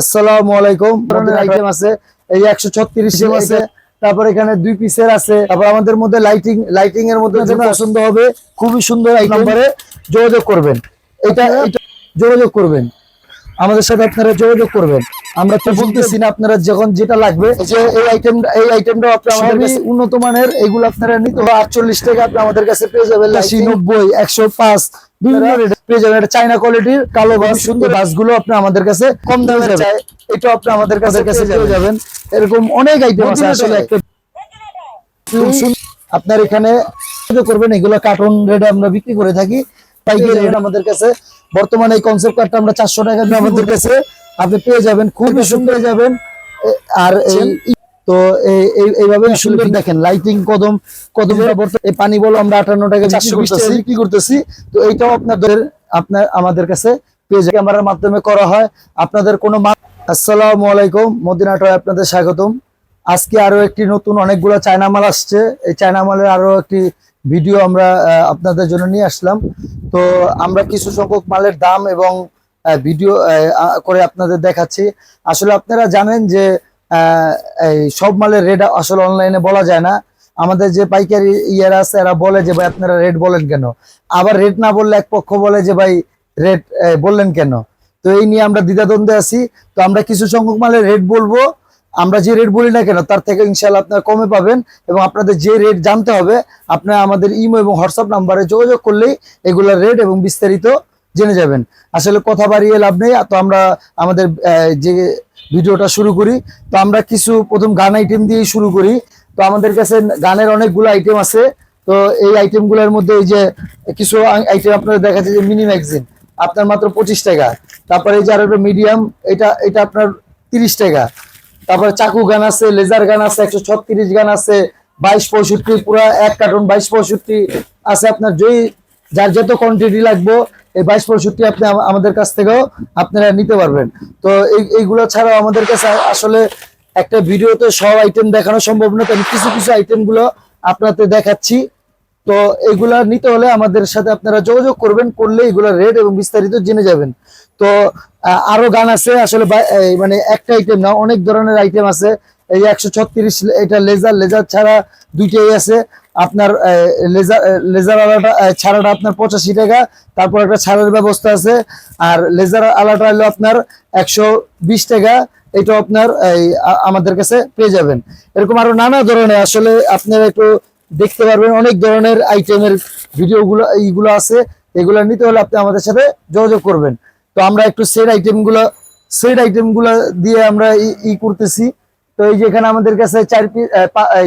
আসসালামু আলাইকুম। আইটেম আছে এই একশো ছত্রিশ আছে। তারপর এখানে দুই পিসের আছে তারপর আমাদের মধ্যে লাইটিং লাইটিং এর মধ্যে পছন্দ হবে খুবই সুন্দর নাম্বারে যোগাযোগ করবেন। এটা যোগাযোগ করবেন। আমাদের সাথে আপনারা যোগাযোগ করবেন। আমরা তো বলতেছি না আপনারা যখন যেটা লাগবে এই যে এই আইটেম এই আইটেমটা আপনি আমাদের উন্নত মানের এগুলো আপনারা নিতে আটচল্লিশ টাকা আপনি আমাদের কাছে পেয়ে যাবেন আশি নব্বই একশো পাঁচ বিভিন্ন রেটে পেয়ে যাবেন। এটা চাইনা কোয়ালিটির কালো বাস সুন্দর। বাসগুলো আপনি আমাদের কাছে কম দামে চাই। এটা আপনি আমাদের কাছে কাছে যাবেন। এরকম অনেক আইটেম আছে আসলে। একটা আপনার এখানে করবেন এগুলো কার্টুন রেটে আমরা বিক্রি করে থাকি। পাইকারি রেট আমাদের কাছে। বর্তমানে এই কনসেপ্ট কার্ডটা আমরা চারশো টাকা আমাদের কাছে। আপনি পেয়ে যাবেন খুবই সুন্দর। যাবেন আর এই তো এই- এই- এইভাবে সুন্দর দেখেন লাইটিং কদম কদমটা বর্ত- এই পানি বলো আমরা আটান্ন টাকা বিক্রি করতেছি। তো এইটাও আপনাদের আপনার আমাদের কাছে পেয়ে ক্যামেরার মাধ্যমে করা হয়। আপনাদের কোনো আসসালামু আলাইকুম মদিনা টয় আপনাদের স্বাগতম। আজকে আরও একটি নতুন অনেকগুলো চায়না মাল আসছে। এই চায়না মালের আরও একটি ভিডিও আমরা আপনাদের জন্য নিয়ে আসলাম। তো আমরা কিছু সংখ্যক মালের দাম এবং ভিডিও করে আপনাদের দেখাচ্ছি। আসলে আপনারা জানেন যে সব মালের রেট আসলে অনলাইনে বলা যায় না। আমাদের যে পাইকারি ইয়ারা আছে, এরা বলে যে, ভাই, আপনারা রেট বলেন কেন? আবার রেট না বললে এক পক্ষ বলে যে, ভাই রেট বললেন কেন? তো এই নিয়ে আমরা দ্বিধাদ্বন্দ্বে আছি। তো আমরা কিছু সংখ্যক মালের রেট বলব। আমরা যে রেট বলি না কেন, তার থেকে ইনশাল্লাহ আপনারা কমে পাবেন এবং আপনাদের যে রেট জানতে হবে আপনারা আমাদের ইমো এবং হোয়াটসঅ্যাপ নাম্বারে যোগাযোগ করলেই এগুলোর রেট এবং বিস্তারিত জেনে যাবেন। আসলে কথা বাড়িয়ে লাভ নেই। তো আমরা আমাদের যে ভিডিওটা শুরু করি। তো আমরা কিছু প্রথম গান আইটেম দিয়েই শুরু করি। তো আমাদের কাছে গানের অনেকগুলো আইটেম আছে। তো এই আইটেমগুলোর মধ্যে এই যে কিছু আইটেম আপনারা দেখা যায় যে মিনি ম্যাগজিন আপনার মাত্র পঁচিশ টাকা। তারপরে এই যে আর মিডিয়াম এটা এটা আপনার তিরিশ টাকা। তারপরে চাকু গান আছে লেজার গান আছে, একশো ছত্রিশ গান আছে, বাইশ পঁয়ষট্টি, পুরো এক কার্টুন বাইশ পঁয়ষট্টি আছে আপনার। যেই, যার যত কোয়ান্টিটি লাগবে এই বাইশ পঁয়ষট্টি আপনি আমাদের কাছ থেকেও আপনারা নিতে পারবেন। তো এই এইগুলো ছাড়াও আমাদের কাছে আসলে একটা ভিডিওতে সব আইটেম দেখানো সম্ভব না আমি কিছু কিছু আইটেমগুলো আপনাদের দেখাচ্ছি। তো এগুলা নিতে হলে আমাদের সাথে আপনারা যোগাযোগ করবেন, করলে এগুলোর রেট এবং বিস্তারিত জেনে যাবেন। তো আরও গান আছে, আসলে মানে একটা আইটেম না, অনেক ধরনের আইটেম আছে। এই একশো ছত্রিশ, এটা লেজার লেজার ছাড়া দুইটাই আছে। আপনার লেজার লেজার আলাটা ছাড়াটা আপনার পঁচাশি টাকা, তারপর একটা ছাড়ের ব্যবস্থা আছে। আর লেজার আলাটা হলো আপনার একশো বিশ টাকা এটা আপনার আমাদের কাছে পেয়ে যাবেন। এরকম আরও নানা ধরনের, আসলে আপনারা একটু দেখতে পারবেন, অনেক ধরনের আইটেমের ভিডিওগুলো এইগুলো আছে। এগুলো নিতে হলে আপনি আমাদের সাথে যোগাযোগ করবেন। তো আমরা একটু সেট আইটেমগুলো সেট আইটেমগুলো দিয়ে আমরা ই- করতেছি। তো এই যে এখানে আমাদের কাছে চার পিস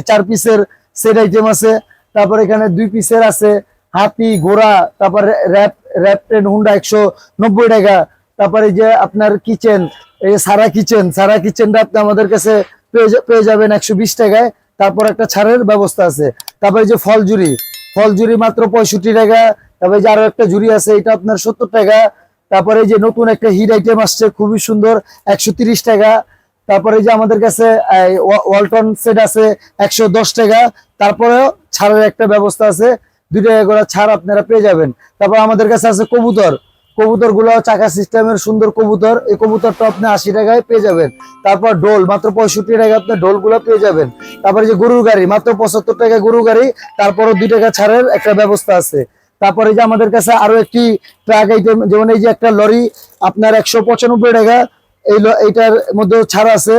চার পিসের সেট আইটেম আছে, তারপর এখানে দুই পিসের আছে, হাতি, ঘোড়া, তারপর র্যাপ র্যাপ টেন হুন্ডা একশো নব্বই টাকা, তারপরে যে আপনার কিচেন এই সারা কিচেন সারা কিচেনটা আপনি আমাদের কাছে পেয়ে যাবেন একশো বিশ টাকায়, তারপর একটা ছাড়ের ব্যবস্থা আছে, তারপরে যে ফল জুড়ি ফল জুড়ি মাত্র পঁয়ষট্টি টাকা, তারপরে যে আরও একটা জুড়ি আছে, এটা আপনার সত্তর টাকা, তারপরে যে নতুন একটা হিট আইটেম আসছে, খুবই সুন্দর, একশো টাকা তারপরে যে আমাদের কাছে ওয়ালটন সেট আছে একশো দশ টাকা। তারপরেও ছাড়ের একটা ব্যবস্থা আছে। দুই টাকা করে ছাড় আপনারা পেয়ে যাবেন। তারপর আমাদের কাছে আছে কবুতর। কবুতরগুলো চাকা সিস্টেমের সুন্দর কবুতর। এই কবুতরটা আপনি আশি টাকায় পেয়ে যাবেন। তারপর ডোল মাত্র পঁয়ষট্টি টাকা আপনি ডোলগুলো পেয়ে যাবেন। তারপরে যে গরুর গাড়ি, মাত্র পঁচাত্তর টাকা গরুর গাড়ি। তারপরও দুই টাকা ছাড়ের একটা ব্যবস্থা আছে। তারপরে যে আমাদের কাছে আরও একটি ট্রাক আইটেম যেমন এই যে একটা লরি, আপনার একশো পঁচানব্বই টাকা। এই এইটার মধ্যে ছাড় আছে।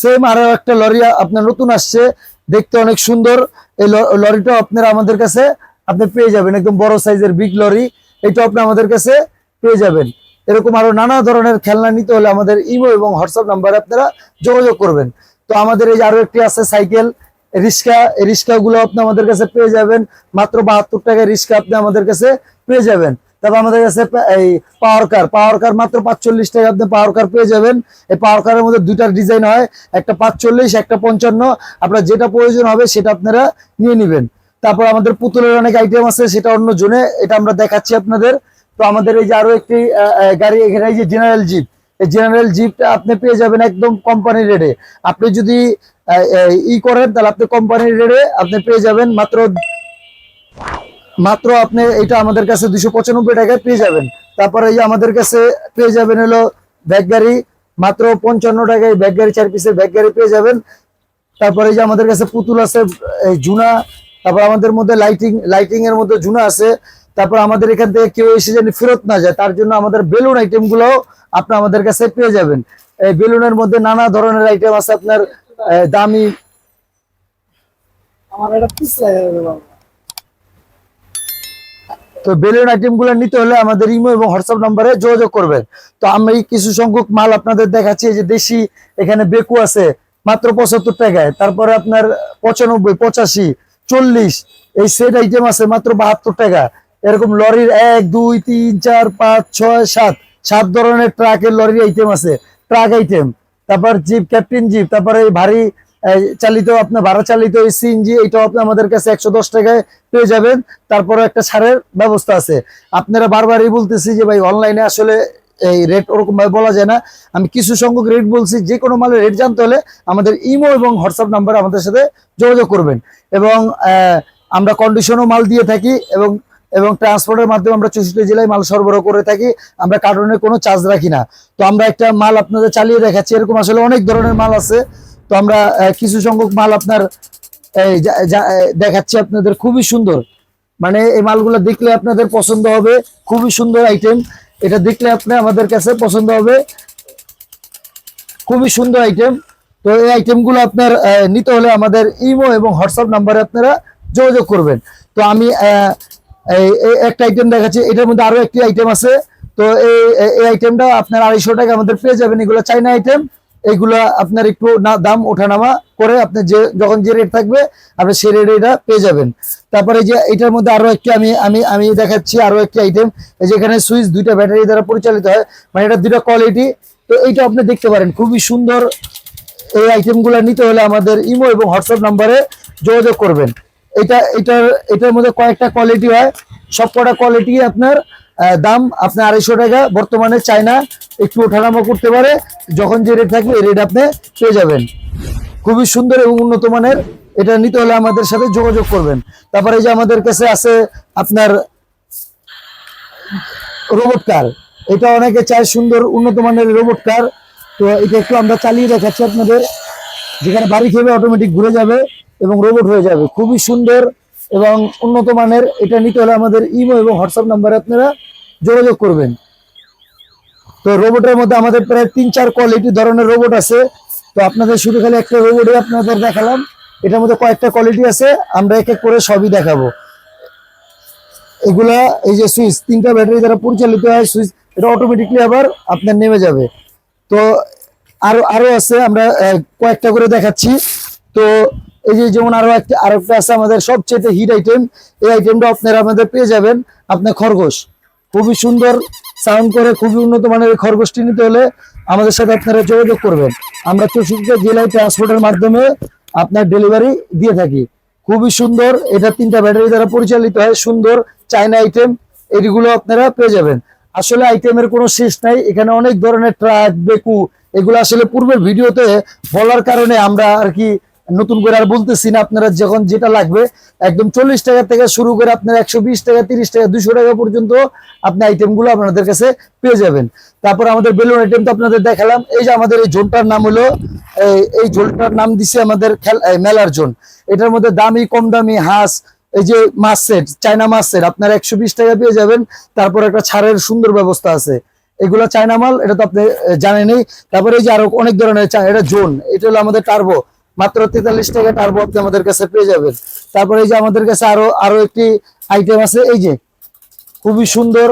সেম আরও একটা লরি আপনার নতুন আসছে। দেখতে অনেক সুন্দর। এই লরিটা আপনারা আমাদের কাছে আপনি পেয়ে যাবেন। একদম বড় সাইজের বিগ লরি। এটা আপনি আমাদের কাছে পেয়ে যাবেন। এরকম আরও নানা ধরনের খেলনা নিতে হলে আমাদের ইমো এবং হোয়াটসঅ্যাপ নাম্বারে আপনারা যোগাযোগ করবেন। তো আমাদের এই আরও একটি আছে সাইকেল, রিক্সা, এই রিক্সা গুলো আপনি আমাদের কাছে পেয়ে যাবেন। মাত্র বাহাত্তর টাকায় রিক্সা আপনি আমাদের কাছে পেয়ে যাবেন। তারপর আমাদের কাছে এই পাওয়ার কার পাওয়ার কার মাত্র পাঁচচল্লিশ টাকা আপনি পাওয়ার কার পেয়ে যাবেন। এই পাওয়ার কারের মধ্যে দুইটার ডিজাইন হয়, একটা পাঁচচল্লিশ, একটা পঞ্চান্ন। আপনার যেটা প্রয়োজন হবে সেটা আপনারা নিয়ে নেবেন। তারপর আমাদের পুতুলের অনেক আইটেম আছে, সেটা অন্য জোনে, এটা আমরা দেখাচ্ছি আপনাদের। তো আমাদের এই যে আরও একটি গাড়ি এখানে এই যে জেনারেল জিপ এই জেনারেল জিপটা আপনি পেয়ে যাবেন একদম কোম্পানি রেটে আপনি যদি ই করেন, তাহলে আপনি কোম্পানির রেটে আপনি পেয়ে যাবেন মাত্র মাত্র আপনি এটা আমাদের কাছে দুশো পঁচানব্বই টাকায় পেয়ে যাবেন। তারপরে এই আমাদের কাছে পেয়ে যাবেন হলো ব্যাগ গাড়ি, মাত্র পঞ্চান্ন টাকায় ব্যাগ গাড়ি, চার পিসের ব্যাগ গাড়ি পেয়ে যাবেন। তারপরে এই যে আমাদের কাছে পুতুল আছে জুনা তারপর আমাদের মধ্যে লাইটিং লাইটিং এর মধ্যে জুনা আছে। তারপর আমাদের এখান থেকে কেউ এসে যেন ফেরত না যায়, তার জন্য আমাদের বেলুন আইটেমগুলো আপনি আমাদের কাছে পেয়ে যাবেন। এই বেলুনের মধ্যে নানা ধরনের আইটেম আছে আপনার দামি। আমার একটা পিস লাগে তো বেলুন আইটেমগুলো নিতে হলে আমাদের ইমো এবং হোয়াটসঅ্যাপ নাম্বারে যোগাযোগ করবেন। তো আমি কিছু সংখ্যক মাল আপনাদের দেখাচ্ছি যে দেশি, এখানে বেকু আছে, মাত্র পঁচাত্তর টাকায়। তারপরে আপনার পঁচানব্বই, পঁচাশি, চল্লিশ, এই সেট আইটেম আছে মাত্র বাহাত্তর টাকা। এরকম লরির এক, দুই, তিন, চার, পাঁচ, ছয়, সাত সাত ধরনের ট্রাকের লরির আইটেম আছে ট্রাক আইটেম তারপর জিপ ক্যাপ্টেন জিপ তারপরে ভারী চালিত আপনার ভাড়া চালিত সিএনজি এটাও আপনি আমাদের কাছে একশো দশ টাকায় পেয়ে যাবেন। তারপরে একটা ছাড়ের ব্যবস্থা আছে। আপনারা বারবারই বলতেছি যে ভাই অনলাইনে আসলে এই রেট ওরকম ভাবে বলা যায় না। আমি কিছু সংখ্যক রেট বলছি, যে কোনো মালের রেট জানতে হলে আমাদের ইমো এবং হোয়াটসঅ্যাপ নাম্বার আমাদের সাথে যোগাযোগ করবেন। এবং আমরা কন্ডিশনও মাল দিয়ে থাকি এবং এবং ট্রান্সপোর্টের মাধ্যমে আমরা চৌষট্টি জেলায় মাল সরবরাহ করে থাকি। আমরা কার্টনের কোনো চার্জ রাখি না। তো আমরা একটা মাল আপনাদের চালিয়ে দেখাচ্ছি। এরকম আসলে অনেক ধরনের মাল আছে। তো আমরা কিছু সংখ্যক মাল আপনার দেখাচ্ছি আপনাদের। খুবই সুন্দর। মানে এই মালগুলো দেখলে আপনাদের পছন্দ হবে। খুবই সুন্দর আইটেম এটা দেখলে আপনি আমাদের কাছে পছন্দ হবে। খুবই সুন্দর আইটেম তো এই আইটেমগুলো আপনার নিতে হলে আমাদের ইমো এবং হোয়াটসঅ্যাপ নাম্বারে আপনারা যোগাযোগ করবেন। তো আমি একটা আইটেম দেখাচ্ছি। এটার মধ্যে আরও একটি আইটেম আছে। তো এই আইটেমটা আপনার আড়াইশো টাকা আমাদের পেয়ে যাবেন। এগুলো চাইনা আইটেম এইগুলা আপনার একটু না দাম ওঠানামা করে আপনি যে, যখন যে রেট থাকবে, আপনি সেই রেটে এটা পেয়ে যাবেন। তারপরে যে এটার মধ্যে আরও একটি আমি আমি আমি দেখাচ্ছি আরও একটি আইটেম এই যে এখানে সুইচ দুইটা ব্যাটারি দ্বারা পরিচালিত হয় মানে এটা দুইটা কোয়ালিটি তো এইটা আপনি দেখতে পারেন, খুবই সুন্দর এই আইটেমগুলো নিতে হলে আমাদের ইমো এবং হোয়াটসঅ্যাপ নাম্বারে যোগাযোগ করবেন। এটা, এটার এটার মধ্যে কয়েকটা কোয়ালিটি হয়। সব কটা কোয়ালিটি আপনার দাম আপনার আড়াইশো টাকা, বর্তমানে চায়না একটু ওঠানামা করতে পারে। যখন যে রেট থাকবে, এই রেট আপনি পেয়ে যাবেন। খুবই সুন্দর এবং উন্নত মানের, এটা নিতে হলে আমাদের সাথে যোগাযোগ করবেন। তারপরে যে আমাদের কাছে আছে আপনার রোবট কার এটা অনেকে চায় সুন্দর, উন্নত মানের রোবট কার তো এটা একটু আমরা চালিয়ে দেখাচ্ছি আপনাদের। যেখানে বাড়ি খেয়ে অটোমেটিক ঘুরে যাবে এবং রোবট হয়ে যাবে। খুবই সুন্দর এবং উন্নত মানের এটা নিতে হলে আমাদের ইমো এবং হোয়াটসঅ্যাপ নাম্বারে আপনারা যোগাযোগ করবেন। তো রোবটের মধ্যে আমাদের প্রায় তিন চার কোয়ালিটি ধরনের রোবট আছে। তো আপনাদের শুধু খালি একটা রোবটে আপনাদের দেখালাম। এটার মধ্যে কয়েকটা কোয়ালিটি আছে, আমরা এক এক করে সবই দেখাবো। এগুলা এই যে সুইচ, তিনটা ব্যাটারি দ্বারা পরিচালিত হয়, সুইচ এটা অটোমেটিকলি আবার আপনার নেমে যাবে। তো আরও আরও আছে, আমরা কয়েকটা করে দেখাচ্ছি। তো এই যে যেমন আরও একটা আরও একটা আছে আমাদের সবচেয়ে হিট আইটেম এই আইটেমটা আপনারা আমাদের পেয়ে যাবেন আপনার খরগোশ। খুবই সুন্দর সাউন্ড করে, খুবই উন্নত মানের এই খরগোশটি নিতে হলে আমাদের সাথে আপনারা যোগাযোগ করবেন। আমরা চৌষট্টি জেলায় ট্রান্সপোর্টের মাধ্যমে আপনার ডেলিভারি দিয়ে থাকি। খুবই সুন্দর, এটা তিনটা ব্যাটারি দ্বারা পরিচালিত হয়, সুন্দর চায়না আইটেম এগুলো আপনারা পেয়ে যাবেন। আসলে আইটেমের কোনো শেষ নাই, এখানে অনেক ধরনের ট্রাক বেকু, এগুলো আসলে পূর্বের ভিডিওতে বলার কারণে আমরা আর কি নতুন করে আর বলতেছি না, আপনারা যখন যেটা লাগবে, একদম চল্লিশ টাকা থেকে শুরু করে আপনার একশো বিশ টাকা, তিরিশ টাকা, দুশো টাকা পর্যন্ত আপনি আইটেমগুলো আপনাদের কাছে পেয়ে যাবেন। তারপর আমাদের বেলুন আইটেম তো আপনাদের দেখালাম। এই যে আমাদের এই ঝোলটার নাম হলো, এই- ঝোলটার নাম দিছে আমাদের মেলার জোন এটার মধ্যে দামি, কম দামি হাঁস, এই যে মাছ সেট, চায়না মাছ সেট, আপনার একশো বিশ টাকা পেয়ে যাবেন। তারপর একটা ছাড়ের সুন্দর ব্যবস্থা আছে। এগুলো চায়না মাল, এটা তো আপনি জানেনই। তারপরে এই যে আরও অনেক ধরনের এটা জোন, এটা হলো আমাদের টার্বো। মাত্র তেতাল্লিশ টাকা টার্বো আপনি আমাদের কাছে পেয়ে যাবেন। তারপরে এই যে আমাদের কাছে আরও আরও একটি আইটেম আছে, এই যে খুবই সুন্দর,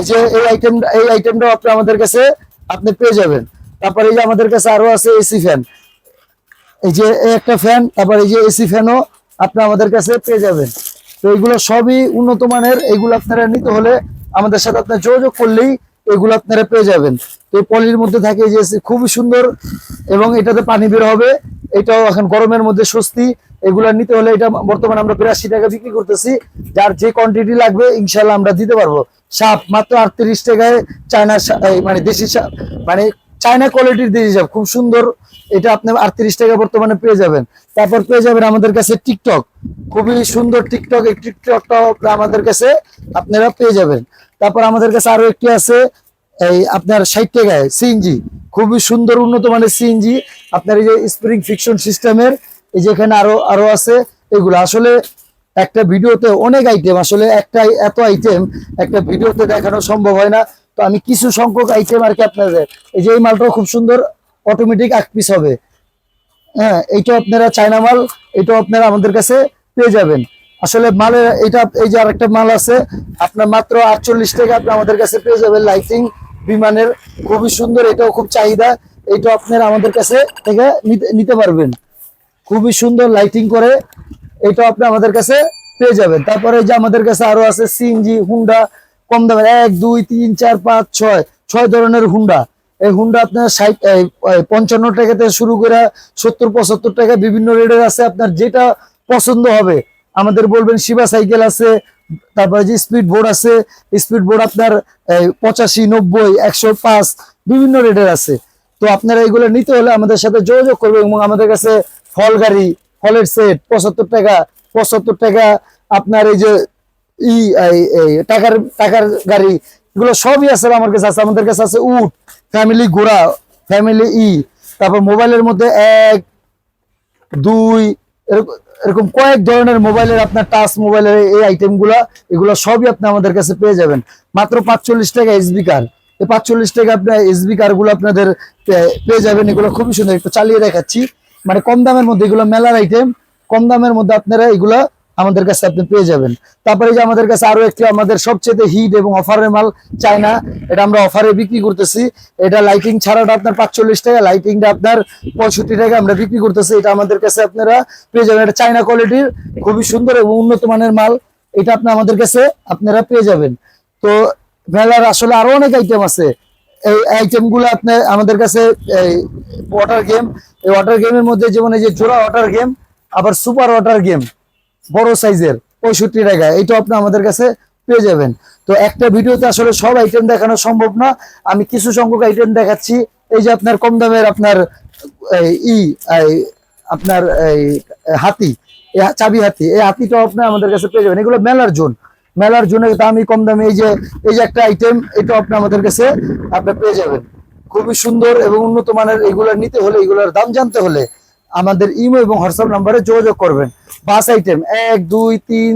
এই যে এই আইটেম এই আইটেমটাও আপনি আমাদের কাছে আপনি পেয়ে যাবেন। তারপরে এই যে আমাদের কাছে আরও আছে এসি ফ্যান। এই যে একটা ফ্যান তারপর এই যে এসি ফ্যানও আপনি আমাদের কাছে পেয়ে যাবেন। তো এগুলো সবই উন্নত মানের, এগুলো আপনারা নিতে হলে আমাদের সাথে আপনার যোগাযোগ করলেই এগুলো আপনারা পেয়ে যাবেন। তো পলির মধ্যে থাকে যে খুবই সুন্দর এবং এটাতে পানি বের হবে। এটাও এখন গরমের মধ্যে স্বস্তি। এগুলা নিতে হলে এটা বর্তমানে আমরা বিরাশি টাকা বিক্রি করতেছি। যার যে কোয়ান্টিটি লাগবে ইনশাল্লাহ আমরা দিতে পারব। সাপ মাত্র আটত্রিশ টাকায় চায়নার সা- মানে দেশি সাপ মানে চায়না কোয়ালিটির দেশি সাপ, খুব সুন্দর। এটা আপনি আটত্রিশ টাকা বর্তমানে পেয়ে যাবেন। তারপর পেয়ে যাবেন আমাদের কাছে টিকটক খুবই সুন্দর টিকটক এই টিকটকটা আমাদের কাছে আপনারা পেয়ে যাবেন। তারপর আমাদের কাছে আরও একটি আছে, এই আপনার ষাট টাকায় সিএনজি খুবই সুন্দর, উন্নত মানের সিএনজি আপনার এই যে স্প্রিং ফিকশন সিস্টেমের এই যে এখানে আরও আরও আছে, এগুলো। আসলে একটা ভিডিওতে অনেক আইটেম আসলে একটা এত আইটেম একটা ভিডিওতে দেখানো সম্ভব হয় না। তো আমি কিছু সংখ্যক আইটেম আর কি আপনাদের, এই যে এই মালটাও খুব সুন্দর অটোমেটিক এক পিস হবে। হ্যাঁ এইটা আপনারা চায়না মাল এটাও আপনারা আমাদের কাছে পেয়ে যাবেন। আসলে মালের এটা, এই যে আরেকটা মাল আছে, আপনার মাত্র আটচল্লিশ টাকা আপনি আমাদের কাছে পেয়ে যাবেন লাইটিং বিমানের। খুবই সুন্দর, এটাও খুব চাহিদা এটা আপনার আমাদের কাছে থেকে নিতে- পারবেন। খুবই সুন্দর লাইটিং করে এটা আপনি আমাদের কাছে পেয়ে যাবেন। তারপরে যে আমাদের কাছে আরও আছে সিএনজি হুন্ডা কম দামের, এক, দুই, তিন, চার, পাঁচ, ছয় ছয় ধরনের হুন্ডা এই হুন্ডা আপনার ষাট পঞ্চান্ন টাকা থেকে শুরু করে সত্তর, পঁচাত্তর টাকা বিভিন্ন রেটের আছে। আপনার যেটা পছন্দ হবে আমাদের বলবেন শিবা সাইকেল আছে, তারপরে যে স্পিড বোর্ড আছে, স্পিড বোর্ড আপনার পঁচাশি, নব্বই, একশো পাঁচ, বিভিন্ন রেটের আছে। তো আপনারা এগুলো নিতে হলে আমাদের সাথে যোগাযোগ করবেন এবং আমাদের কাছে ফল গাড়ি, ফলের সেট, পঁচাত্তর টাকা পঁচাত্তর টাকা, আপনার এই যে ই টাকার টাকার গাড়ি, এগুলো সবই আছে আমার কাছে আছে। আমাদের কাছে আছে উট, ফ্যামিলি ঘোড়া, ফ্যামিলি ই, তারপর মোবাইলের মধ্যে এক, দুই, এরকম এরকম কয়েক ধরনের মোবাইলের আপনার টাচ মোবাইলের এই আইটেমগুলা, এগুলো সবই আপনি আমাদের কাছে পেয়ে যাবেন। মাত্র পাঁচচল্লিশ টাকা এসবি কার এই পাঁচচল্লিশ টাকা আপনার এসবি কারগুলো আপনাদের পেয়ে যাবেন। এগুলো খুবই সুন্দর, একটু চালিয়ে দেখাচ্ছি। মানে কম দামের মধ্যে এগুলো মেলার আইটেম কম দামের মধ্যে আপনারা এগুলা আমাদের কাছে আপনি পেয়ে যাবেন। তারপরে যে আমাদের কাছে আরও একটি আমাদের সবচেয়ে হিট এবং অফারের মাল, চায়না, এটা আমরা অফারে বিক্রি করতেছি। এটা লাইটিং ছাড়াটা আপনার পাঁচচল্লিশ টাকা লাইটিংটা আপনার পঁয়ষট্টি টাকা আমরা বিক্রি করতেছি। এটা আমাদের কাছে আপনারা পেয়ে যাবেন। এটা চায়না কোয়ালিটির খুবই সুন্দর এবং উন্নত মানের মাল। এটা আপনি আমাদের কাছে আপনারা পেয়ে যাবেন। তো মেলার আসলে আরও অনেক আইটেম আছে। এই আইটেমগুলো আপনি আমাদের কাছে, এই ওয়াটার গেম এই ওয়াটার গেমের মধ্যে যেমন এই যে জোড়া ওয়াটার গেম আবার সুপার ওয়াটার গেম বড় সাইজের পঁয়ষট্টি টাকা। এইটা আপনি আমাদের কাছে পেয়ে যাবেন। তো একটা ভিডিওতে আসলে সব আইটেম দেখানো সম্ভব না। আমি কিছু সংখ্যক আইটেম দেখাচ্ছি। এই যে আপনার কম দামের আপনার ই আপনার, এই, হাতি চাবি হাতি, এই হাতিটাও আপনি আমাদের কাছে পেয়ে যাবেন। এগুলো মেলার জোন। মেলার জন্য দামি, কম দামে, এই যে এই যে একটা আইটেম এটা আপনি আমাদের কাছে আপনি পেয়ে যাবেন। খুবই সুন্দর এবং উন্নত মানের এগুলো নিতে হলে, এগুলোর দাম জানতে হলে আমাদের ইমো এবং হোয়াটসঅ্যাপ নাম্বারে যোগাযোগ করবেন। বাস আইটেম এক, দুই, তিন,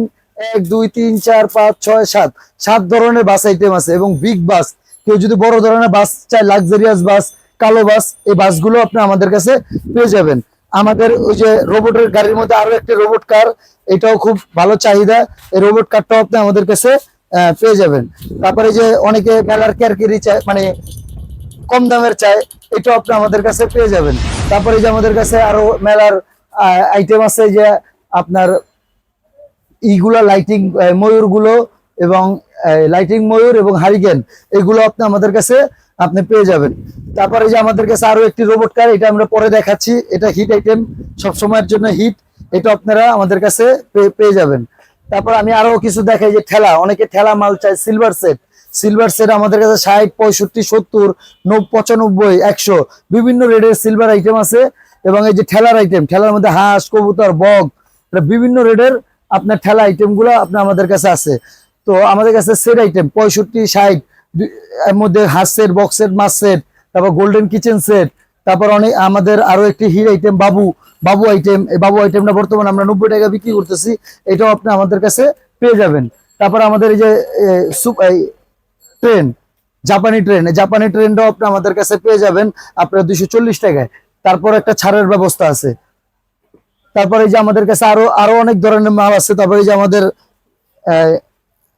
এক, দুই, তিন, চার, পাঁচ, ছয়, সাত। সাত ধরনের বাস আইটেম আছে এবং বিগ বাস কেউ যদি বড় ধরনের বাস চায় লাক্সারিয়াস বাস কালো বাস এই বাসগুলো আপনি আমাদের কাছে পেয়ে যাবেন। আমাদের ওই যে রোবটের গাড়ির মধ্যে আরও একটি রোবট কার এটাও খুব ভালো চাহিদা। এই রোবট কারটাও আপনি আমাদের কাছে পেয়ে যাবেন। তারপরে যে অনেকে মেলার ক্যারকেরি মানে কম দামের চাই এটাও আপনি আমাদের কাছে পেয়ে যাবেন। তারপরে যে আমাদের কাছে আরও মেলার আইটেম আছে যে আপনার ইগুলা লাইটিং ময়ূরগুলো এবং লাইটিং ময়ূর এবং হারিকেন এগুলো আপনি আমাদের কাছে আপনি পেয়ে যাবেন। তারপরে যে আমাদের কাছে আরও একটি রোবট কার এটা আমরা পরে দেখাচ্ছি। এটা হিট আইটেম সব সময়ের জন্য হিট এটা আপনারা আমাদের কাছে পেয়ে- যাবেন। তারপর আমি আরও কিছু দেখাই যে ঠেলা, অনেকে ঠেলা মাল চায় সিলভার সেট সিলভার সেট আমাদের কাছে ষাট, পঁয়ষট্টি, সত্তর, নব- পঁচানব্বই, একশো। বিভিন্ন রেটের সিলভার আইটেম আছে এবং এই যে ঠেলার আইটেম ঠেলার মধ্যে হাঁস, কবুতর বগ বিভিন্ন রেটের আপনার ঠেলা আইটেমগুলো আপনার আমাদের কাছে আছে। তো আমাদের কাছে সেট আইটেম পঁয়ষট্টি, ষাট এর মধ্যে হাঁস সেট বক্স সেট মাছ সেট তারপর গোল্ডেন কিচেন সেট তারপর অনেক আমাদের আরও একটি হির আইটেম বাবু বাবু আইটেম এই বাবু আইটেমটা বর্তমানে আমরা নব্বই টাকা বিক্রি করতেছি, এটাও আপনি আমাদের কাছে পেয়ে যাবেন। তারপর আমাদের এই যে ট্রেন জাপানি ট্রেন জাপানি ট্রেনটাও আপনি আমাদের কাছে পেয়ে যাবেন আপনার দুইশো চল্লিশ টাকায়। তারপর একটা ছাড়ের ব্যবস্থা আছে। তারপরে যে আমাদের কাছে আরও আরও অনেক ধরনের মাল আছে। তারপরে যে আমাদের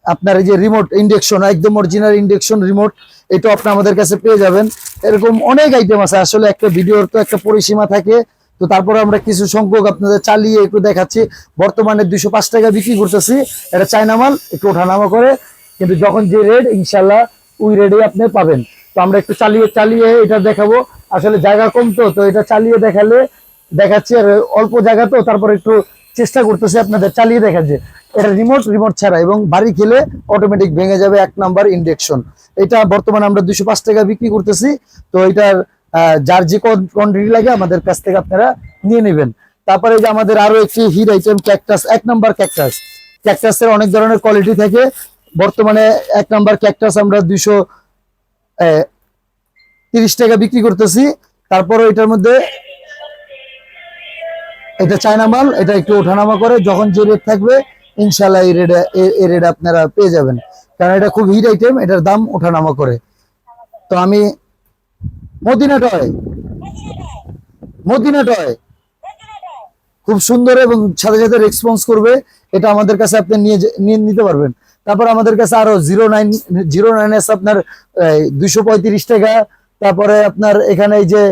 আপনার এই যে রিমোট ইন্ডেকশন একদম অরিজিনাল ইন্ডেকশন রিমোট এটা আপনি আমাদের কাছে পেয়ে যাবেন। এরকম অনেক আইটেম আছে। আসলে একটা ভিডিওর তো একটা পরিসীমা থাকে। তো তারপরে আমরা কিছু সংখ্যক আপনাদের চালিয়ে একটু দেখাচ্ছি। বর্তমানে দুইশো পাঁচ টাকা বিক্রি করতেছি। এটা চায়না মাল, একটু ওঠানামা করে। কিন্তু যখন যে রেড ইনশাল্লাহ ওই রেডে আপনি পাবেন। তো আমরা একটু চালিয়ে চালিয়ে এটা দেখাবো। আসলে জায়গা কম তো তো এটা চালিয়ে দেখালে দেখাচ্ছি আর অল্প জায়গা তো, তারপর একটু চেষ্টা করতেছি আপনাদের চালিয়ে দেখাচ্ছে এটা রিমোট রিমোট ছাড়া এবং বাড়ি খেলে অটোমেটিক ভেঙে যাবে এক নাম্বার ইন্ডেকশন এটা বর্তমানে আমরা দুশো পাঁচ টাকা বিক্রি করতেছি। তো এটার যার যে কোয়ান্টিটি লাগে আমাদের কাছ থেকে আপনারা নিয়ে নেবেন। তারপরে যে আমাদের আরও একটি হিট আইটেম ক্যাকটাস এক নাম্বার ক্যাকটাস ক্যাকটাসের অনেক ধরনের কোয়ালিটি থাকে। বর্তমানে এক নাম্বার ক্যাকটাস আমরা দুইশো তিরিশ টাকা বিক্রি করতেছি। তারপরে এটার মধ্যে এটা চায়না মাল এটা একটু ওঠানামা করে, যখন যে রেট থাকবে ইনশাল্লাহ এই রেটে এই রেট আপনারা পেয়ে যাবেন। কারণ এটা খুব হিট আইটেম এটার দাম ওঠানামা করে। তো আমি মদিনা টয় মদিনা টয়, খুব সুন্দর এবং সাথে সাথে রেসপন্স করবে, এটা আমাদের কাছে আপনি নিয়ে নিয়ে নিতে পারবেন। তারপর আমাদের কাছে আরও zero nine zero nine S আপনার দুইশো পঁয়ত্রিশ টাকা। তারপরে আপনার এখানে এই যে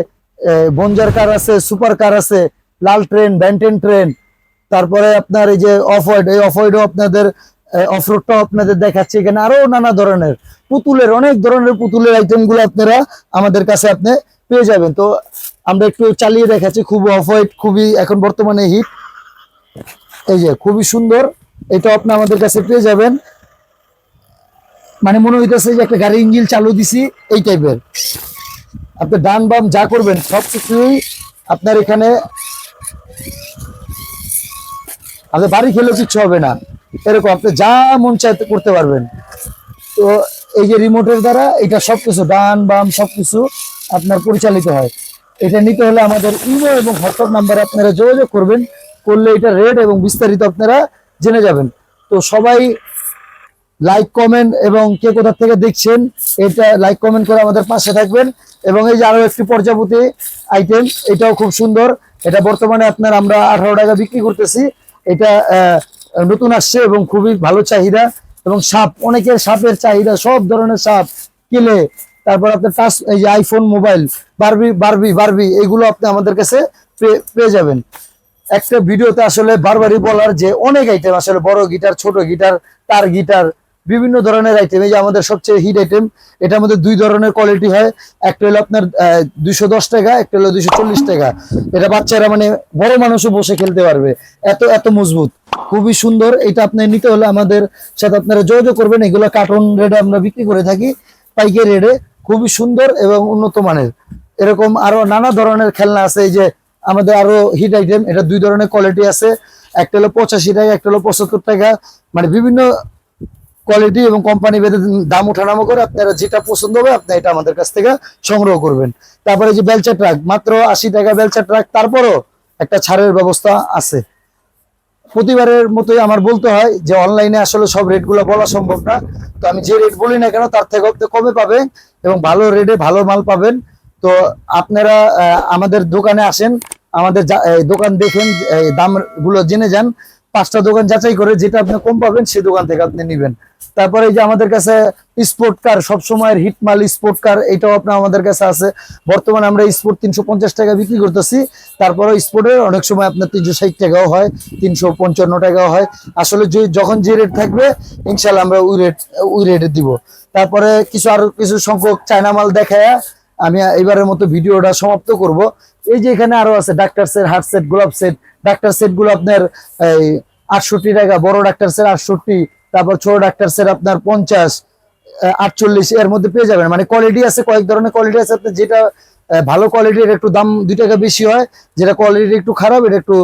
বঞ্জার কার আছে, সুপার কার আছে, লাল ট্রেন, ব্যান্টেন ট্রেন। তারপরে আপনার এই যে অফ হোয়াইট এই অফ হোয়াইটও আপনাদের অফ রোডটাও আপনাদের দেখাচ্ছি। এখানে আরও নানা ধরনের, পুতুলের, অনেক ধরনের পুতুলের আইটেমগুলো আপনারা আমাদের কাছে আপনি পেয়ে যাবেন। তো আমরা একটু চালিয়ে দেখাচ্ছি, খুব অফ হোয়াইট খুবই এখন বর্তমানে হিট এই যে, খুবই সুন্দর এটা আপনি আমাদের কাছে পেয়ে যাবেন। মানে মনে হইতেছে যে একটা গাড়ি ইঞ্জিন চালু দিছি, এই টাইপের। আপনি ডান বাম যা করবেন সব কিছুই আপনার এখানে আপনি বাড়ি খেলেও কিচ্ছু হবে না। এরকম আপনি যা মন চাইতে করতে পারবেন। তো এই যে রিমোটের দ্বারা এটা সব কিছু ডান, বাম সব কিছু আপনার পরিচালিত হয়। এটা নিতে হলে আমাদের ইমো এবং হোয়াটসঅ্যাপ নাম্বারে আপনারা যোগাযোগ করবেন, করলে এটা রেট এবং বিস্তারিত আপনারা জেনে যাবেন। তো সবাই লাইক কমেন্ট এবং কে কোথা থেকে দেখছেন, এটা লাইক কমেন্ট করে আমাদের পাশে থাকবেন। এবং এই যে আরও একটি পর্যাপতি আইটেম এটাও খুব সুন্দর। এটা বর্তমানে আপনার আমরা আঠারো টাকা বিক্রি করতেছি। এটা নতুন আসছে এবং খুবই ভালো চাহিদা। এবং সাপ, অনেকের সাপের চাহিদা, সব ধরনের সাপ কিলে তারপর আপনার টাচ এই যে iPhone mobile Barbie Barbie Barbie এগুলো আপনি আমাদের কাছে পেয়ে যাবেন। একটা ভিডিওতে আসলে বারবারই বলার যে অনেক আইটেম আসলে বড় গিটার, ছোট গিটার, তার গিটার বিভিন্ন ধরনের আইটেম এই যে আমাদের সবচেয়ে হিট আইটেম এটার মধ্যে দুই ধরনের কোয়ালিটি হয়। একটা হলো আপনার দুইশো দশ টাকা, একটা হলো দুইশো চল্লিশ টাকা। এটা বাচ্চারা মানে বড় মানুষও বসে খেলতে পারবে। এত এত মজবুত। খুবই সুন্দর। এটা আপনি নিতে হলে আমাদের সাথে আপনারা যোগাযোগ করবেন। এগুলো কার্টুন রেটে আমরা বিক্রি করে থাকি। পাইকারি রেটে খুবই সুন্দর এবং উন্নত মানের। এরকম আরও নানা ধরনের খেলনা আছে। এই যে আমাদের আরও হিট আইটেম এটা দুই ধরনের কোয়ালিটি আছে। একটা হলো পঁচাশি টাকা, একটা হলো পঁচাত্তর টাকা। মানে বিভিন্ন কোয়ালিটি এবং কোম্পানি ভেদে দাম ওঠানামা করে আপনারা যেটা পছন্দ হবে আপনি এটা আমাদের কাছ থেকে সংগ্রহ করবেন। তারপরে যে বেলচা ট্রাক মাত্র আশি টাকা বেলচা ট্রাক তারপরও একটা ছাড়ের ব্যবস্থা আছে। প্রতিবারের মতোই আমার বলতে হয় যে অনলাইনে আসলে সব রেটগুলো বলা সম্ভব না। তো আমি যে রেট বলি না কেন, তার থেকে কমে পাবেন এবং ভালো রেটে ভালো মাল পাবেন। তো আপনারা আমাদের দোকানে আসেন, আমাদের দোকান দেখেন দামগুলো জেনে যান। পাঁচটা দোকান যাচাই করে যেটা আপনি কম পাবেন, সেই দোকান থেকে আপনি নেবেন। তারপরে যে আমাদের কাছে স্পোর্ট কার সব সময়ের হিট মাল স্পোর্ট কার এটাও আপনার আমাদের কাছে আছে। বর্তমানে আমরা স্পোর্ট তিনশো পঞ্চাশ টাকা বিক্রি করতেছি। তারপরে স্পোর্টের অনেক সময় আপনার তিনশো ষাট টাকাও হয়, তিনশো পঞ্চান্ন টাকাও হয়। আসলে যে যখন যে রেট থাকবে ইনশাল্লাহ আমরা ওই রেট ওই রেটে দিব। তারপরে কিছু আরও কিছু সংখ্যক চায়না মাল দেখায়। আমি এইবারের মতো ভিডিওটা সমাপ্ত করব। এই যে এখানে আরও আছে ডাক্তার সেট হার্ট সেট গোলাপ সেট ডাক্তার সেটগুলো আপনার এই আটষট্টি টাকা, বড় ডাক্তার সেট আটষট্টি, তারপর ছোট ডাক্তার সেট আপনার পঞ্চাশ আটচল্লিশ, এর মধ্যে পেয়ে যাবেন। মানে কোয়ালিটি আছে, কয়েক ধরনের কোয়ালিটি আছে। আপনার যেটা ভালো কোয়ালিটির একটু দাম দুই টাকা বেশি হয়, যেটা কোয়ালিটি একটু খারাপ, এটা একটু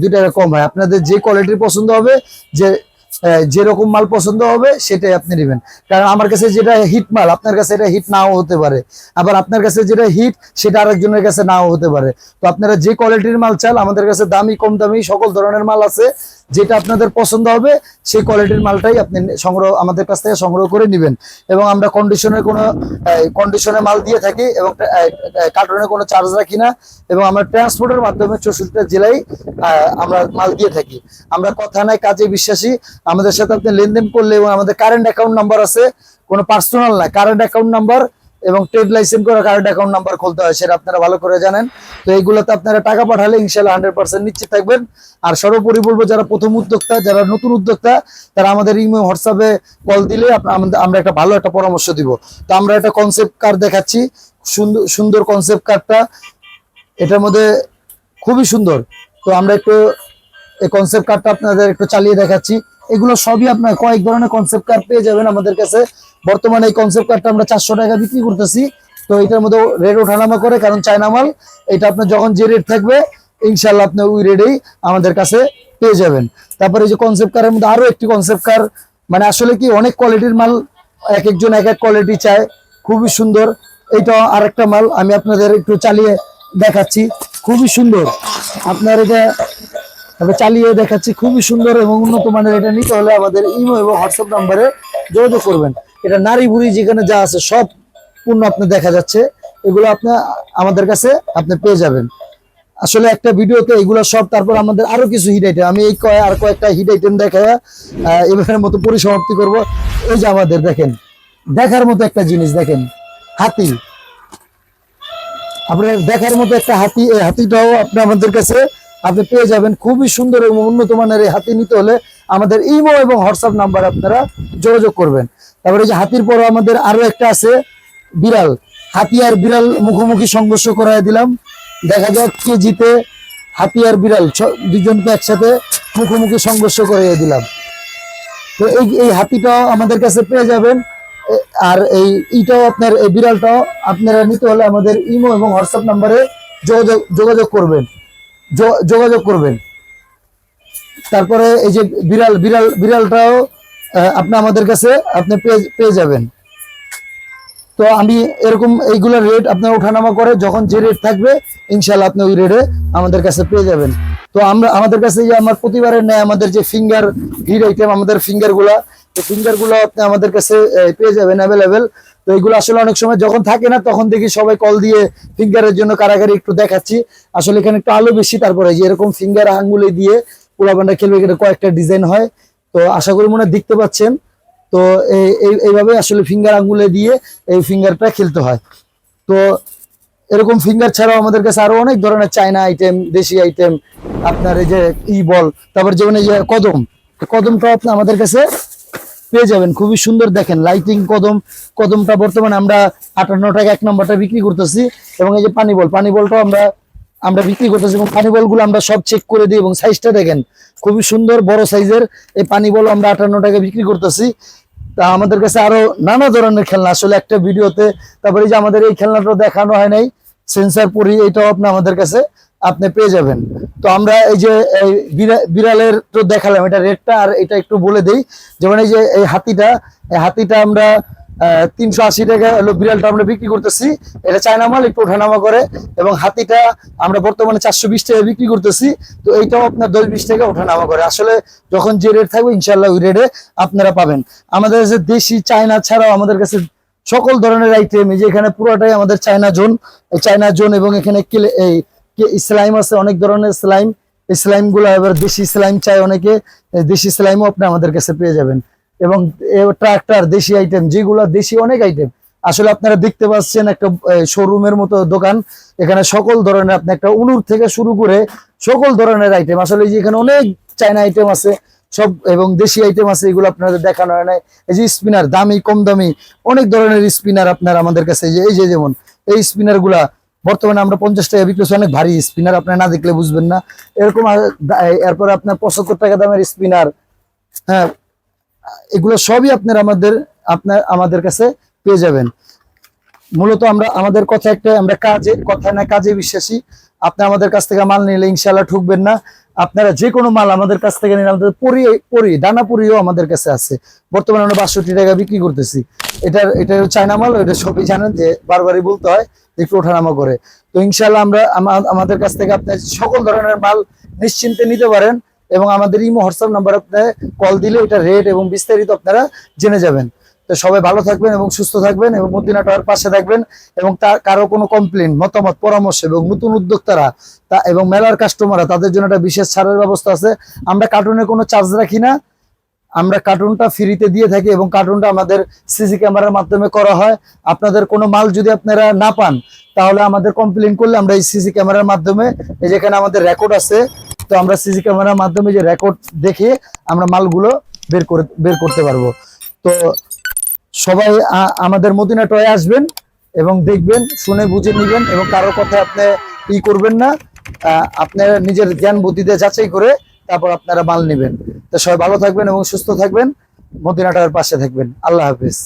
দুই টাকা কম হয়। আপনাদের যে কোয়ালিটির পছন্দ হবে, যে যেরকম মাল পছন্দ হবে, সেটাই আপনি নেবেন। কারণ আমার কাছে যেটা হিট মাল, আপনার কাছে এটা হিট নাও হতে পারে। আবার আপনার কাছে যেটা হিট সেটা আরেকজনের কাছে নাও হতে পারে। তো আপনারা যে কোয়ালিটির মাল চান, আমাদের কাছে দামি, কম দামি, সকল ধরনের মাল আছে। যেটা আপনাদের পছন্দ হবে, সেই কোয়ালিটির মালটাই আপনি সংগ্রহ আমাদের কাছ থেকে সংগ্রহ করে নেবেন। এবং আমরা কন্ডিশনের কোনো কন্ডিশনে মাল দিয়ে থাকি এবং কার্টুনের কোনো চার্জ রাখি না। এবং আমরা ট্রান্সপোর্টের মাধ্যমে চৌষট্টি জেলায় আমরা মাল দিয়ে থাকি। আমরা কথা নাই, কাজে বিশ্বাসী। আমাদের সাথে আপনি লেনদেন করলে এবং আমাদের কারেন্ট অ্যাকাউন্ট নাম্বার আছে, কোনো পার্সোনাল না কারেন্ট অ্যাকাউন্ট নাম্বার এবং ট্রেড লাইসেন্স করে কারেন্ট অ্যাকাউন্ট নাম্বার খুলতে হয়, সেটা আপনারা ভালো করে জানেন। তো এইগুলোতে আপনারা টাকা পাঠালে ইনশাল্লাহ হান্ড্রেড পার্সেন্ট নিশ্চিত থাকবেন। আর সর্বোপরি বলব, যারা প্রথম উদ্যোক্তা, যারা নতুন উদ্যোক্তা, তারা আমাদের ইমেল হোয়াটসঅ্যাপে কল দিলে আমরা একটা ভালো একটা পরামর্শ দিব। তো আমরা একটা কনসেপ্ট কার্ড দেখাচ্ছি। সুন্দর সুন্দর কনসেপ্ট কার্ডটা এটার মধ্যে খুবই সুন্দর। তো আমরা একটু এই কনসেপ্ট কার্ডটা আপনাদের একটু চালিয়ে দেখাচ্ছি। এগুলো সবই আপনার কয়েক ধরনের কনসেপ্ট কার্ড পেয়ে যাবেন আমাদের কাছে। বর্তমানে এই কনসেপ্ট কার্ডটা আমরা চারশো টাকা বিক্রি করতেছি। তো এটার মধ্যে রেট ওঠানামা করে, কারণ চায়না মাল, এটা আপনার যখন যে রেট থাকবে ইনশাল্লাহ আপনি ওই রেটেই আমাদের কাছে পেয়ে যাবেন। তারপরে এই যে কনসেপ্ট কারের মধ্যে আরও একটি কনসেপ্ট কার মানে আসলে কি অনেক কোয়ালিটির মাল, এক একজন এক এক কোয়ালিটি চায়, খুবই সুন্দর। এটা আরেকটা মাল আমি আপনাদের একটু চালিয়ে দেখাচ্ছি। খুবই সুন্দর। আপনার এটা তবে চালিয়ে দেখাচ্ছি, খুবই সুন্দর এবং উন্নত মানের এটা নিতে হলে আমাদের ইমো এবং হোয়াটসঅ্যাপ নাম্বারে যোগাযোগ করবেন। এটা নারী বুড়ি যেখানে যা আছে সব পূর্ণ আপনি দেখা যাচ্ছে, এগুলো আপনি, আমাদের কাছে আপনি পেয়ে যাবেন। আসলে একটা ভিডিওতে এগুলো সব, তারপর আমাদের আরও কিছু হিট আইটেম আমি এই কয়, আর কয়েকটা হিট আইটেম দেখা এবারের মতো পরিসমাপ্তি করব। এই যে আমাদের দেখেন, দেখার মতো একটা জিনিস দেখেন, হাতি। আপনার দেখার মতো একটা হাতি, এই হাতিটাও আপনি আমাদের কাছে আপনি পেয়ে যাবেন খুবই সুন্দর এবং উন্নত মানের এই হাতি নিতে হলে আমাদের ইমো এবং হোয়াটসঅ্যাপ নাম্বার আপনারা যোগাযোগ করবেন। তারপরে যে হাতির পরও আমাদের আরও একটা আছে, বিড়াল। হাতি আর বিড়াল মুখোমুখি সংঘর্ষ করাই দিলাম। দেখা যাক কে জিতে। হাতি আর বিড়াল দুজনকে একসাথে মুখোমুখি সংঘর্ষ করাইয়া দিলাম। তো এই এই হাতিটাও আমাদের কাছে পেয়ে যাবেন। আর এই ইটাও আপনার, এই বিড়ালটাও আপনারা নিতে হলে আমাদের ইমো এবং হোয়াটসঅ্যাপ নাম্বারে যোগাযোগ যোগাযোগ করবেন। যোগাযোগ করবেন। তারপরে এই যে বিড়াল বিড়াল, বিড়ালটাও আপনি আমাদের কাছে আপনি পেয়ে যাবেন। তো আমি এরকম এইগুলোর রেট আপনার ওঠানামা করে যখন যে রেট থাকবে ইনশাল্লাহ আপনি ওই রেটে আমাদের কাছে পেয়ে যাবেন। তো আমরা, আমাদের কাছে যে আমার প্রতিবারের নেয় আমাদের যে ফিঙ্গার হিট আইটেম আমাদের ফিঙ্গারগুলা এই ফিঙ্গারগুলো আপনি আমাদের কাছে পেয়ে যাবেন অ্যাভেলেবেল তো এগুলো আসলে অনেক সময় যখন থাকে না, তখন দেখি সবাই কল দিয়ে ফিঙ্গারের জন্য কারাগারি একটু দেখাচ্ছি। আসলে এখানে একটু আলো বেশি, তারপরে যে এরকম ফিঙ্গার আঙ্গুলে দিয়ে পোলাপান্ডা খেলবে, এখানে কয়েকটা ডিজাইন হয়। তো আশা করি মনে দেখতে পাচ্ছেন। তো এই- এই- এইভাবে আসলে ফিঙ্গার আঙ্গুলে দিয়ে এই ফিঙ্গারটা খেলতে হয়। তো এরকম ফিঙ্গার ছাড়াও আমাদের কাছে আরও অনেক ধরনের চায়না আইটেম দেশি আইটেম আপনার এই যে ই বল, তারপর যেমন এই যে কদম। কদমটাও আপনি আমাদের কাছে পেয়ে যাবেন। খুবই সুন্দর দেখেন লাইটিং কদম, কদমটা বর্তমানে আমরা আটান্ন টাকা এক নম্বরটা বিক্রি করতেছি এবং এই যে পানি বল, পানি বলটাও আমরা আমরা বিক্রি করতেছি এবং পানি বলগুলো আমরা সব চেক করে দিই এবং সাইজটা দেখেন, খুবই সুন্দর বড় সাইজের এই পানি বল আমরা আটান্ন টাকা বিক্রি করতেছি। তা আমাদের কাছে আরও নানা ধরনের খেলনা, আসলে একটা ভিডিওতে, তারপরে যে আমাদের এই খেলনাটা দেখানো হয় নাই সেন্সার পরি এটাও আপনি আমাদের কাছে আপনি পেয়ে যাবেন। তো আমরা এই যে বিড়ালের তো দেখালাম, এটা রেটটা আর এটা একটু বলে দেই। যেমন এই যে, এই হাতিটা এই হাতিটা আমরা তিনশো আশি টাকা বিড়ালটা আমরা বিক্রি করতেছি। এটা চায়না মাল, একটু ওঠানামা করে। এবং হাতিটা আমরা বর্তমানে চারশো বিশ টাকা বিক্রি করতেছি। তো এইটাও আপনার দশ বিশ টাকা ওঠানামা করে। আসলে যখন যে রেট থাকবে ইনশাল্লাহ ওই রেটে আপনারা পাবেন। আমাদের কাছে দেশি চায়না ছাড়াও আমাদের কাছে সকল ধরনের আইটেম এই যে এখানে পুরোটাই আমাদের চায়না জোন চায়না জোন এবং এখানে এই স্লাইম আছে, অনেক ধরনের স্লাইমগুলো এবার দেশি স্লাইম চাই অনেকে দেশি স্লাইমও আপনি আমাদের কাছে পেয়ে যাবেন। এবং ট্রাক্টর, দেশি আইটেম যেগুলো দেশি অনেক আইটেম আসলে আপনারা দেখতে পাচ্ছেন একটা শোরুমের মতো দোকান। এখানে সকল ধরনের, আপনি একটা উনুর থেকে শুরু করে সকল ধরনের আইটেম আসলে যে এখানে অনেক চায়না আইটেম আছে, সব এবং দেশি আইটেম আছে, এগুলো আপনাদের দেখানো হয় না এই যে স্পিনার দামি, কম দামি, অনেক ধরনের স্পিনার আপনার আমাদের কাছে এই যে যেমন, এই স্পিনারগুলা বর্তমানে আমরা পঞ্চাশ টাকা বিক্রি করছি, অনেক ভারী স্পিনার আপনারা না দেখলে বুঝবেন না। এরকম এরপরে আপনার পঁচাত্তর টাকা দামের স্পিনার হ্যাঁ এগুলো সবই আপনার আমাদের আপনার, আমাদের কাছে পেয়ে যাবেন। মূলত আমরা, আমাদের কথা একটা, আমরা কাজে, কথা না কাজে বিশ্বাসী। আপনি আমাদের কাছ থেকে মাল নিলে ইনশাল্লাহ ঠুকবেন না। আপনারা যে কোনো মাল আমাদের কাছ থেকে নিলে আমাদের পরি পরি দানা পরিও আমাদের কাছে আছে। বর্তমানে আমরা বাষট্টি টাকা বিক্রি করতেছি। এটার এটা চায়না মাল, এটা সবই জানেন যে বারবারই বলতে হয় একটু ওঠানামা করে। তো ইনশাল্লাহ আমরা আমাদের কাছ থেকে আপনি সকল ধরনের মাল নিশ্চিন্তে নিতে পারেন এবং আমাদের ইমো, হোয়াটসঅ্যাপ নাম্বার আপনি কল দিলে এটা রেট এবং বিস্তারিত আপনারা জেনে যাবেন। তো সবাই ভালো থাকবেন এবং সুস্থ থাকবেন এবং মদিনা টাওয়ার পাশে থাকবেন এবং তার কারও কোনো কমপ্লেন মতামত, পরামর্শ এবং নতুন উদ্যোক্তারা তা এবং মেলার কাস্টমাররা তাদের জন্য একটা বিশেষ ছাড়ের ব্যবস্থা আছে। আমরা কার্টুনে কোনো চার্জ রাখি না। আমরা কার্টুনটা ফ্রিতে দিয়ে থাকি এবং কার্টুনটা আমাদের সিসি ক্যামেরার মাধ্যমে করা হয়। আপনাদের কোনো মাল যদি আপনারা না পান, তাহলে আমাদের কমপ্লেন করলে আমরা এই সিসি ক্যামেরার মাধ্যমে এই যেখানে আমাদের রেকর্ড আছে, তো আমরা সিসি ক্যামেরার মাধ্যমে যে রেকর্ড দেখে আমরা মালগুলো বের করে, বের করতে পারব। তো সবাই আমাদের মদিনা টয়ে আসবেন এবং দেখবেন, শুনে বুঝে নেবেন এবং কারও কথা আপনি ই করবেন না। আপনার নিজের জ্ঞান বুদ্ধিতে যাচাই করে তারপর আপনারা মাল নেবেন। তো সবাই ভালো থাকবেন এবং সুস্থ থাকবেন। মদিনাটার পাশে থাকবেন। আল্লাহ হাফিজ।